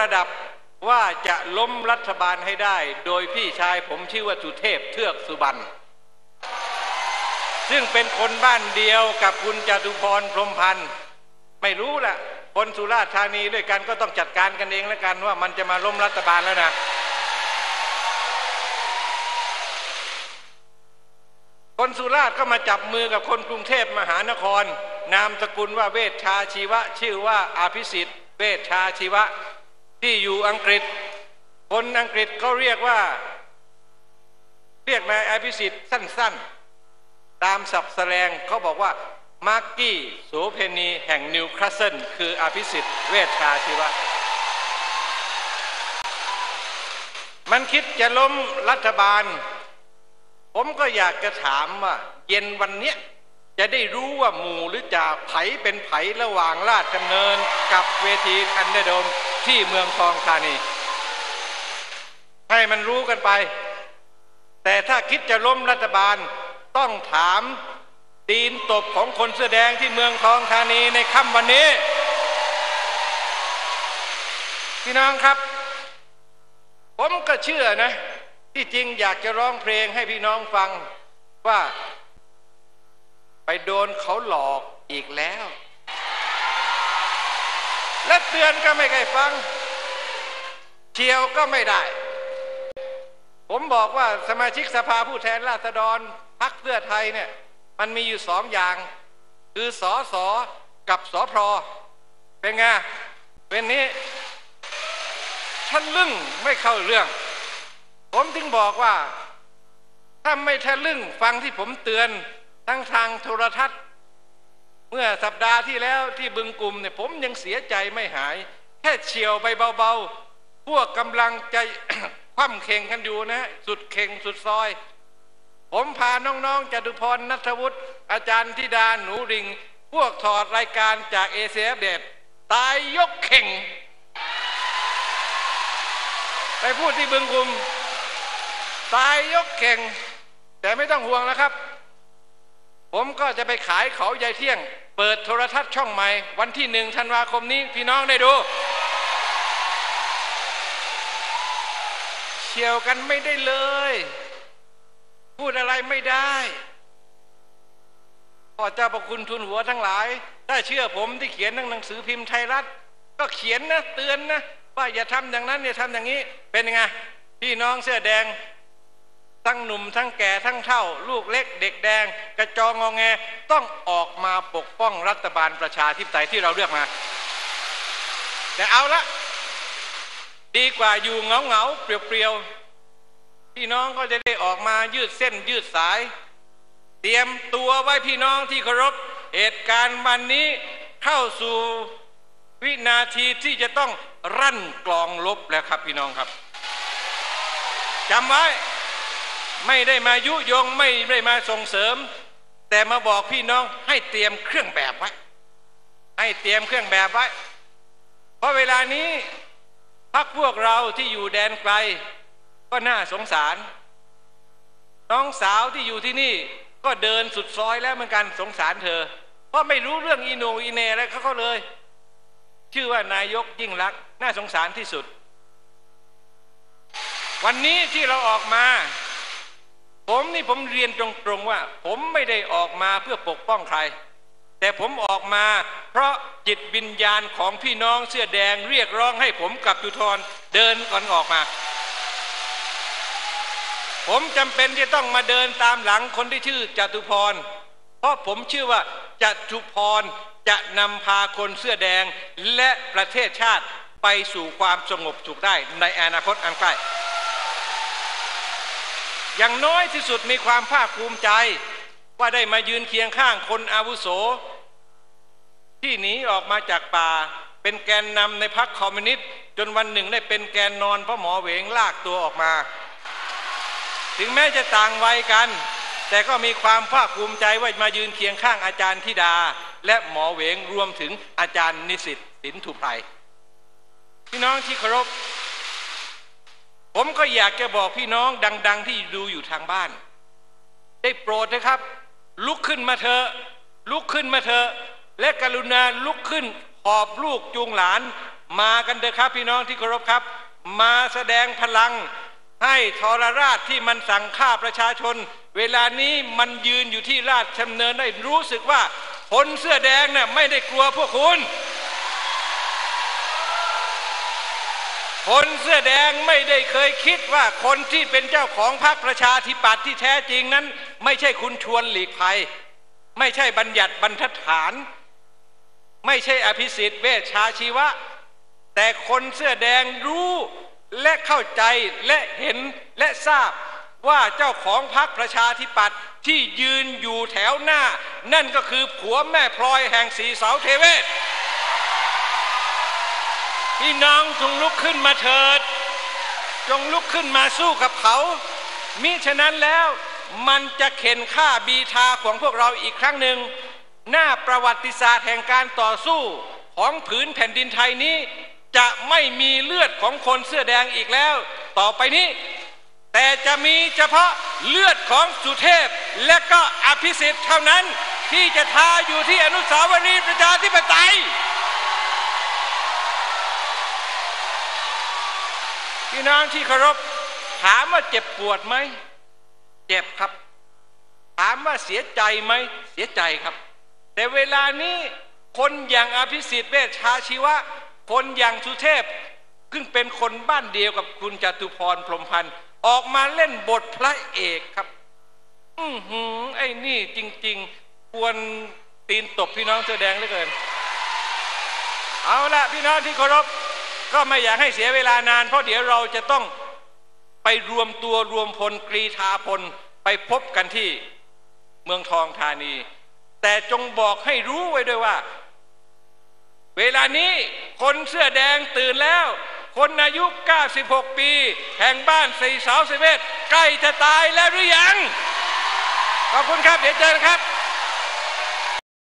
ระดับว่าจะล้มรัฐบาลให้ได้ โดยพี่ชายผมชื่อว่าสุเทพเทือกสุบรรณซึ่งเป็นคนบ้านเดียวกับคุณจตุพรพรมพันธ์ไม่รู้แหละคนสุราษฎร์ธานีด้วยกันก็ต้องจัดการกันเองแล้วกันว่ามันจะมาล้มรัฐบาลแล้วนะ คนสุราษฎร์ก็มาจับมือกับคนกรุงเทพมหานคร นามสกุลว่าเวชชาชีวะ ชื่อว่าอาภิสิทธิ์ เวชชาชีวะ ที่อยู่อังกฤษ คนอังกฤษเขาเรียกว่า เรียกนายอาภิสิทธิ์สั้น ๆ ตามสับแสลงเขาบอกว่ามาร์กี้โสเพณีแห่งนิวคาสเซิลคืออภิสิทธิ์เวชชาชีวะ มันคิดจะล้มรัฐบาล ผมก็อยากจะถามว่า เย็นวันเนี้ยจะได้รู้ว่าหมู่หรือจ่าไผเป็นไผระหว่างราชดำเนินกับเวทีคันเดโดม ที่เมืองทองธานี ให้มันรู้กันไป แต่ถ้าคิดจะล้มรัฐบาลต้องถามตีนตบของคนเสื้อแดงที่เมืองทองธานีในค่ำวันนี้ พี่น้องครับ ผมก็เชื่อนะ ที่จริงอยากจะร้องเพลงให้พี่น้องฟังว่า ไปโดนเขาหลอกอีกแล้ว และเตือนก็ไม่เคยฟังเชียวก็ไม่ได้ ผมบอกว่าสมาชิกสภาผู้แทนราษฎรพรรคเพื่อไทยเนี่ย มันมีอยู่สองอย่าง คือสอสอกับสอพรเป็นไงเป็นนี้ฉันลึ่งไม่เข้าเรื่อง ผมถึงบอกว่า ถ้าไม่ทะลึ่งฟังที่ผมเตือนทั้งทางโทรทัศน์ เมื่อสัปดาห์ที่แล้วที่บึงกลุ่มเนี่ยผมยังเสียใจไม่หาย แค่เฉียวไปเบาๆ พวกกำลังใจคว่ำเข่งกันอยู่นะ สุดเข่งสุดซอย ผมพาน้องๆจตุพรนัทวุฒิอาจารย์ธิดาหนูริง พวกถอดรายการจากเอเซียเดตตายยกเข่ง ไปพูดที่บึงกลุ่มตายยกเข่ง แต่ไม่ต้องห่วงนะครับ ผมก็จะไปขายเขาใหญ่เที่ยง เปิดโทรทัศน์ช่องใหม่ วันที่หนึ่งธันวาคมนี้พี่น้องได้ดูเชียวกันไม่ได้เลย พูดอะไรไม่ได้ขอเจ้าประคุณทุนหัวทั้งหลาย ถ้าเชื่อผมที่เขียนหนังสือพิมพ์ไทยรัฐ ก็เขียนนะเตือนนะว่าอย่าทำอย่างนั้นอย่าทำอย่างนี้เป็นยังไงพี่น้องเสื้อแดง ทั้งหนุ่มทั้งแก่ทั้งเท่า ลูกเล็กเด็กแดง กระจองงอแงต้องออกมาปกป้องรัฐบาลประชาธิปไตยที่เราเลือกมา แต่เอาละ ดีกว่าอยู่เงาเงาเปรียวพี่น้องก็จะได้ออกมายืดเส้นยืดสาย เตรียมตัวไว้พี่น้องที่เคารพเหตุการณ์วันนี้เข้าสู่วินาทีที่จะต้องรั่นกลองลบแล้วครับพี่น้องครับจำไว้ ไม่ได้มายุยงไม่ได้มาส่งเสริม แต่มาบอกพี่น้องให้เตรียมเครื่องแบบไว้ ให้เตรียมเครื่องแบบไว้ เพราะเวลานี้พักพวกเราที่อยู่แดนไกล ก็น่าสงสาร น้องสาวที่อยู่ที่นี่ก็เดินสุดซอยแล้วเหมือนกันสงสารเธอ เพราะไม่รู้เรื่องอีโนอีเนอะไรเขาเขาเลย ชื่อว่านายกยิ่งรักน่าสงสารที่สุด วันนี้ที่เราออกมา ผมนี่ผมเรียนตรงๆว่า ผมไม่ได้ออกมาเพื่อปกป้องใคร แต่ผมออกมาเพราะจิตวิญญาณของพี่น้องเสื้อแดงเรียกร้องให้ผมกับจุทรเดินก่อนออกมา ผมจำเป็นที่ต้องมาเดินตามหลังคนที่ชื่อจตุพร เพราะผมเชื่อว่าจตุพรจะนำพาคนเสื้อแดงและประเทศชาติไปสู่ความสงบสุขได้ในอนาคตอันใกล้ อย่างน้อยที่สุดมีความภาคภูมิใจ ว่าได้มายืนเคียงข้างคนอาวุโส ที่หนีออกมาจากป่า เป็นแกนนำในพรรคคอมมิวนิสต์จนวันหนึ่งได้เป็นแกนนอนเพราะหมอเหวงลากตัวออกมา ถึงแม้จะต่างวัยกัน แต่ก็มีความภาคภูมิใจว่ามายืนเคียงข้างอาจารย์ธิดา และหมอเหวงรวมถึงอาจารย์นิสิตสินทุไพรพี่น้องที่เคารพ ผมก็อยากจะบอกพี่น้องดัง ๆ ที่ดูอยู่ทางบ้าน ได้โปรดนะครับ ลุกขึ้นมาเถอะลุกขึ้นมาเถอะและกรุณาลุกขึ้นหอบลูกจูงหลาน มากันเถอะครับ พี่น้องที่เคารพครับ มาแสดงพลัง ให้ทรราชที่มันสั่งฆ่าประชาชน เวลานี้มันยืนอยู่ที่ราชดำเนินได้รู้สึกว่าคนเสื้อแดงเนี่ยไม่ได้กลัวพวกคุณ คนเสื้อแดงไม่ได้เคยคิดว่าคนที่เป็นเจ้าของพรรคประชาธิปัตย์ที่แท้จริงนั้น ไม่ใช่คุณชวนหลีกภัย ไม่ใช่บัญญัติบรรทัดฐาน ไม่ใช่อภิสิทธิ์เวชชาชีวะ แต่คนเสื้อแดงรู้และเข้าใจและเห็นและทราบว่าเจ้าของพรรคประชาธิปัตย์ที่ยืนอยู่แถวหน้า นั่นก็คือผัวแม่พลอยแห่งสีเสาเทเวศ พี่น้องจงลุกขึ้นมาเถิด จงลุกขึ้นมาสู้กับเขา มิฉะนั้นแล้วมันจะเข็นฆ่าบีทาของพวกเราอีกครั้งหนึ่ง หน้าประวัติศาสตร์แห่งการต่อสู้ของผืนแผ่นดินไทยนี้ จะไม่มีเลือดของคนเสื้อแดงอีกแล้ว ต่อไปนี้ แต่จะมีเฉพาะเลือดของสุเทพและก็อภิสิทธิ์เท่านั้นที่จะทาอยู่ที่อนุสาวรีย์ประชาธิปไตย พี่น้องที่เคารพถามว่าเจ็บปวดไหม เจ็บครับ ถามว่าเสียใจไหม เสียใจครับ แต่เวลานี้คนอย่างอภิสิทธิ์เวชชาชีวะ คนอย่างสุเทพซึ่งเป็นคนบ้านเดียวกับคุณจตุพรพรมพันธ์ออกมาเล่นบทพระเอกครับ อือหือ ไอ้นี่จริง ๆ ควรตีนตบพี่น้องเสื้อแดงเหลือเกิน เอาละพี่น้องที่เคารพ ก็ไม่อยากให้เสียเวลานาน เพราะเดี๋ยวเราจะต้องไปรวมตัวรวมพลกรีธาพลไปพบกันที่เมืองทองธานี แต่จงบอกให้รู้ไว้ด้วยว่า เวลานี้คนเสื้อแดงตื่นแล้ว คนอายุ 96 ปี แห่งบ้านสีเสาสิเวศใกล้จะตายแล้วหรือยัง ขอบคุณครับ เดี๋ยวเจอกันครับ